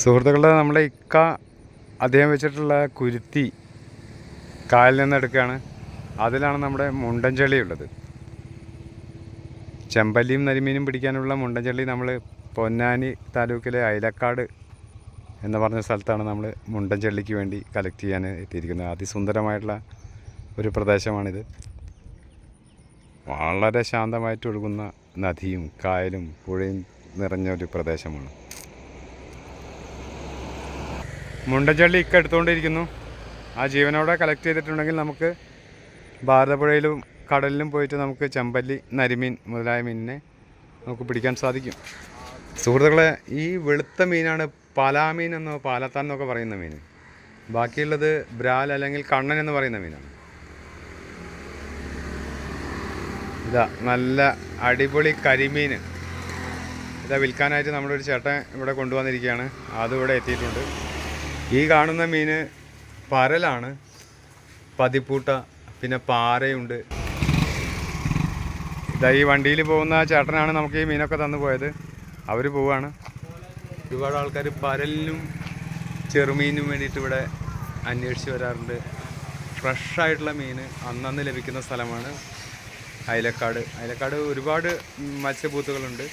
സുഹൃത്തുക്കളെ നമ്മുടെ ഇക്ക അദ്ദേഹം വെച്ചിട്ടുള്ള കുരുത്തി കായലിൽ നിന്ന് എടുക്കുകയാണ്. അതിലാണ് നമ്മുടെ മുണ്ടൻചെളി ഉള്ളത് ചെമ്പല്ലിയും നരിമീനും പിടിക്കാനുള്ള മുണ്ടൻചെള്ളി നമ്മൾ പൊന്നാനി താലൂക്കിലെ അയലക്കാട് എന്ന് പറഞ്ഞ സ്ഥലത്താണ് നമ്മൾ മുണ്ടൻചെള്ളിക്ക് വേണ്ടി കളക്ട് ചെയ്യാൻ എത്തിയിരിക്കുന്നത്. അതിസുന്ദരമായിട്ടുള്ള ഒരു പ്രദേശമാണിത്. വളരെ ശാന്തമായിട്ട് ഒഴുകുന്ന നദിയും കായലും പുഴയും നിറഞ്ഞ ഒരു പ്രദേശമാണ്. മുണ്ടഞ്ചള്ളി ഇക്ക എടുത്തുകൊണ്ടിരിക്കുന്നു. ആ ജീവനോടെ കളക്ട് ചെയ്തിട്ടുണ്ടെങ്കിൽ നമുക്ക് ഭാരതപ്പുഴയിലും കടലിലും പോയിട്ട് നമുക്ക് ചെമ്പല്ലി നരിമീൻ മുതലായ മീനിനെ നമുക്ക് പിടിക്കാൻ സാധിക്കും. സുഹൃത്തുക്കളെ ഈ വെളുത്ത മീനാണ് പാലാമീൻ എന്നോ പാലത്താൻ എന്നൊക്കെ പറയുന്ന മീൻ. ബാക്കിയുള്ളത് ബ്രാൽ അല്ലെങ്കിൽ കണ്ണൻ എന്ന് പറയുന്ന മീനാണ്. ഇതാ നല്ല അടിപൊളി കരിമീൻ. ഇതാ വിൽക്കാനായിട്ട് നമ്മുടെ ഒരു ചേട്ടൻ ഇവിടെ കൊണ്ടുവന്നിരിക്കുകയാണ്. അതും ഇവിടെ എത്തിയിട്ടുണ്ട്. ഈ കാണുന്ന മീൻ പരലാണ് പതിപ്പൂട്ട പിന്നെ പാരയുണ്ട്. ഇതാ ഈ വണ്ടിയിൽ പോകുന്ന ചേട്ടനാണ് നമുക്ക് ഈ മീനൊക്കെ തന്നു പോയത്. അവർ പോവാണ്. ഒരുപാട് ആൾക്കാർ പരലിനും ചെറുമീനും വേണ്ടിയിട്ട് ഇവിടെ അന്വേഷിച്ച് വരാറുണ്ട്. ഫ്രഷ് ആയിട്ടുള്ള മീൻ അന്നന്ന് ലഭിക്കുന്ന സ്ഥലമാണ് അയലക്കാട്. അയലക്കാട് ഒരുപാട് മത്സ്യബൂത്തുകളുണ്ട്.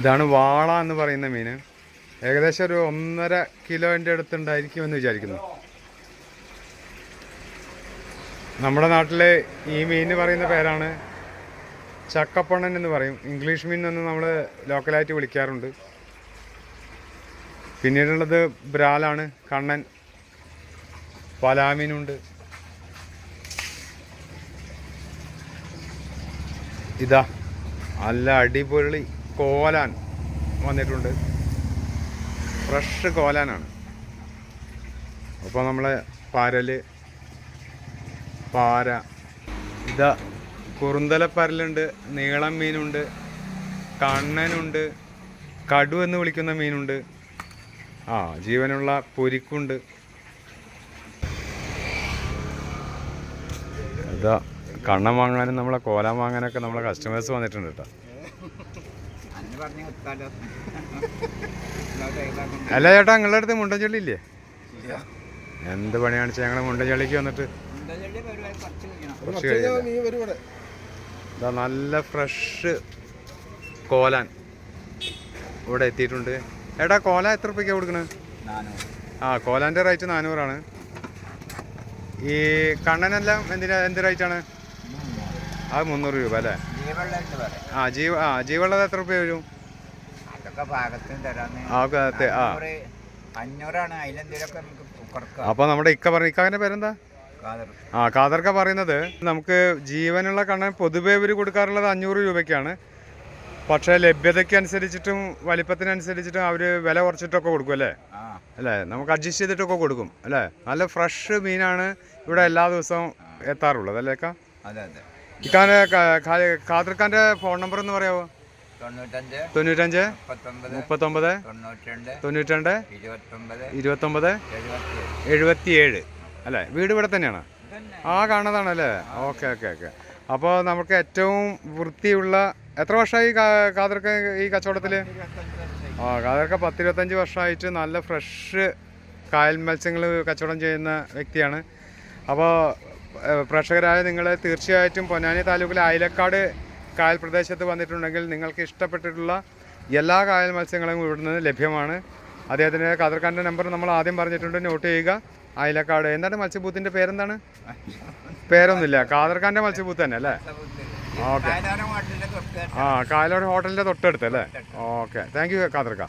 ഇതാണ് വാള എന്ന് പറയുന്ന മീൻ ഏകദേശം ഒരു ഒന്നര കിലോന്റെ അടുത്തുണ്ടായിരിക്കുമെന്ന് വിചാരിക്കുന്നു. നമ്മുടെ നാട്ടിലെ ഈ മീൻ പറയുന്ന പേരാണ് ചക്കപ്പണൻ എന്ന് പറയും. ഇംഗ്ലീഷ് മീൻ എന്ന് നമ്മൾ ലോക്കലായിട്ട് വിളിക്കാറുണ്ട്. പിന്നീടുള്ളത് ബ്രാലാണ് കണ്ണൻ പലാമീനുണ്ട്. ഇതാ നല്ല അടിപൊളി കോലാൻ വന്നിട്ടുണ്ട്. ഫ്രഷ് കോലാനാണ്. അപ്പോൾ നമ്മളെ പരൽ പാര ഇതാ കുറുന്തല പരലുണ്ട് നീളം മീനുണ്ട് കണ്ണനുണ്ട് കടു എന്ന് വിളിക്കുന്ന മീനുണ്ട്. ആ ജീവനുള്ള പൊരിക്കുണ്ട്. ഇതാ കണ്ണം വാങ്ങാനും നമ്മളെ കോലം വാങ്ങാനൊക്കെ നമ്മളെ കസ്റ്റമേഴ്സ് വന്നിട്ടുണ്ട് കേട്ടോ. അല്ല ചേട്ടാ നിങ്ങളുടെ അടുത്ത് മുണ്ടൻചള്ളി ഇല്ലേ എന്ത് പണിയാണ് ഞങ്ങൾ മുണ്ടൻചള്ളിക്ക് വന്നിട്ട്? കുറച്ച്. ഇതാ നല്ല ഫ്രഷ് കോലാൻ ഇവിടെ എത്തിയിട്ടുണ്ട്. ഏട്ടാ കോല എത്ര രൂപയ്ക്കാണ് കൊടുക്കണത് ആ കോലാന്റെ റേറ്റ് നാനൂറാണ്. ഈ കണ്ണനെല്ലാം എന്തിനാ എന്ത് റൈറ്റാണ്? അത് മുന്നൂറ് രൂപ അല്ലേ? ആ ജീവ ആ ജീവുള്ളത് എത്ര രൂപ വരും? അതൊക്കെ തരാന്ന്. ആ അഞ്ഞൂറാണ്. നമുക്ക് അപ്പോൾ നമ്മുടെ ഇക്ക പറഞ്ഞ ഇക്കാന്റെ പേരെന്താ? ആ കാതർക്ക പറയുന്നത് നമുക്ക് ജീവനുള്ള കണ്ണൻ പൊതുവേ ഇവർ കൊടുക്കാറുള്ളത് അഞ്ഞൂറ് രൂപയ്ക്കാണ്. പക്ഷേ ലഭ്യതയ്ക്ക് അനുസരിച്ചിട്ടും വലിപ്പത്തിനനുസരിച്ചിട്ടും അവർ വില കുറച്ചിട്ടൊക്കെ കൊടുക്കും അല്ലേ? അല്ലേ? നമുക്ക് അഡ്ജസ്റ്റ് ചെയ്തിട്ടൊക്കെ കൊടുക്കും അല്ലേ? നല്ല ഫ്രഷ് മീനാണ് ഇവിടെ എല്ലാ ദിവസവും എത്താറുള്ളത് അല്ലേക്കാ അതെ അതെ. അതെ ഖാദർ ഖാന്റെ ഫോൺ നമ്പർ ഒന്ന് പറയാമോ തൊണ്ണൂറ്റഞ്ച് മുപ്പത്തൊമ്പത് തൊണ്ണൂറ്റിരണ്ട് ഇരുപത്തൊമ്പത് എഴുപത്തിയേഴ് അല്ലേ? വീട് ഇവിടെ തന്നെയാണ്? ആ കാണുന്നതാണ് അല്ലേ? Okay okay okay. അപ്പോൾ നമുക്ക് ഏറ്റവും വൃത്തിയുള്ള എത്ര വർഷമായി കാതർക്ക ഈ കച്ചവടത്തിൽ. ആ കാതർക്ക പത്തിരുപത്തഞ്ച് വർഷമായിട്ട് നല്ല ഫ്രഷ് കായൽ മത്സ്യങ്ങൾ കച്ചവടം ചെയ്യുന്ന വ്യക്തിയാണ്. അപ്പോൾ പ്രേക്ഷകരായ നിങ്ങൾ തീർച്ചയായിട്ടും പൊന്നാനി താലൂക്കിലെ ആയിലക്കാട് കായൽ പ്രദേശത്ത് വന്നിട്ടുണ്ടെങ്കിൽ നിങ്ങൾക്ക് ഇഷ്ടപ്പെട്ടിട്ടുള്ള എല്ലാ കായൽ മത്സ്യങ്ങളും ഇവിടുന്ന് ലഭ്യമാണ്. അദ്ദേഹത്തിന്റെ കാതർക്കാരന്റെ നമ്പർ നമ്മൾ ആദ്യം പറഞ്ഞിട്ടുണ്ട്. നോട്ട് ചെയ്യുക. ആയിലക്കാട് എന്താണ് മത്സ്യബൂത്തിന്റെ പേരെന്താണ്? പേരൊന്നുമില്ല. കാതർക്കാരന്റെ മത്സ്യബൂത്ത് തന്നെ അല്ലേ? ഓക്കെ. ആ കായലോട് ഹോട്ടലിന്റെ തൊട്ടടുത്ത് അല്ലേ? ഓക്കെ. Thank you കാതർക്ക